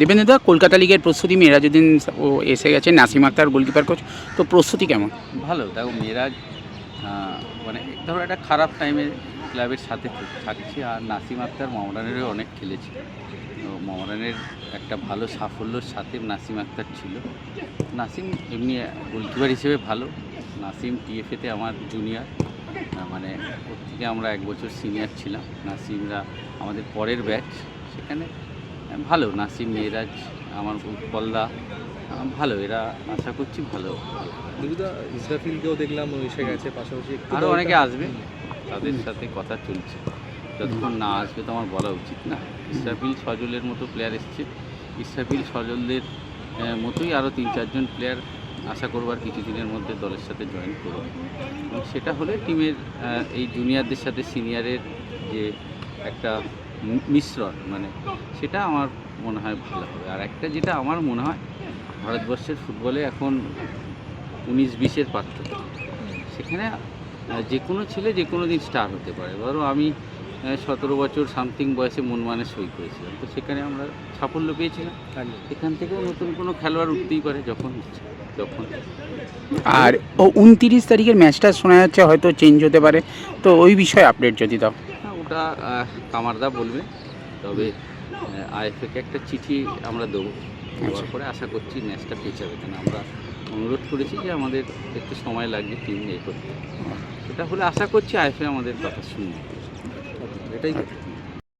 দেবেন্দ্রদা কলকাতা লিগের প্রস্তুতি মেয়েরাজুদ্দিন ও এসে গেছে, নাসিম আক্তার, গোলকিপার কোচ তো প্রস্তুতি কেমন? ভালো, দেখো, মেয়েরাজ মানে ধরো, একটা খারাপ টাইমে ক্লাবের সাথে থাকছি, আর নাসিম আক্তার মমরানেরও অনেক খেলেছে। তো মমরানের একটা ভালো সাফল্যর সাথে নাসিম আক্তার ছিল। নাসিম এমনি গোলকিপার হিসেবে ভালো। নাসিম টিএফএতে আমার জুনিয়র মানে ওর থেকে আমরা এক বছর সিনিয়র ছিলাম। নাসিমরা আমাদের পরের ব্যাচ সেখানে ভালো নাসিম মেয়েরাজ আমার উৎপলদা আহ, ভালো এরা আশা করছি ভালো। দিদুদা ইসরাফিলকেও দেখলাম এসে গেছে পাশাপাশি আরও অনেকে আসবে তাদের সাথে কথা চলছে। যতক্ষণ না আসবে তো আমার বলা উচিত না। ইসরাফিল সজলের মতো প্লেয়ার এসছে। ইসরাফিল সজলদের মতোই আরও তিন চারজন প্লেয়ার আশা করবার কিছুদিনের মধ্যে দলের সাথে জয়েন করবে। এবং সেটা হলে টিমের এই জুনিয়রদের সাথে সিনিয়রের যে একটা মিশ্রণ মানে সেটা আমার মনে হয় ভালো হবে। আর একটা যেটা আমার মনে হয় ভারতবর্ষের ফুটবলে এখন উনিশ বিশের পার্থক্য। সেখানে যে কোনো ছেলে যে কোনো দিন স্টার হতে পারে। ধরো আমি সতেরো বছর সামথিং বয়সে মন মানে সই করেছিলাম। তো সেখানে আমরা সাফল্য পেয়েছিলাম। এখান থেকেও নতুন কোনো খেলোয়াড় উঠতেই পারে যখন ইচ্ছে যখন। আর ও উনতিরিশ তারিখের ম্যাচটা শোনা যাচ্ছে হয়তো চেঞ্জ হতে পারে। তো ওই বিষয়ে আপডেট যদি দাও। ওটা কামারদা বলবে তবে আইএফএকে একটা চিঠি আমরা দেবো। দেওয়ার পরে আশা করছি ম্যাচটা পেঁচাবে কেন আমরা অনুরোধ করেছি যে আমাদের একটু সময় লাগবে টিম এ করতে। সেটা হলে আশা করছি আইএফএ আমাদের কথা শুনবে। এটাই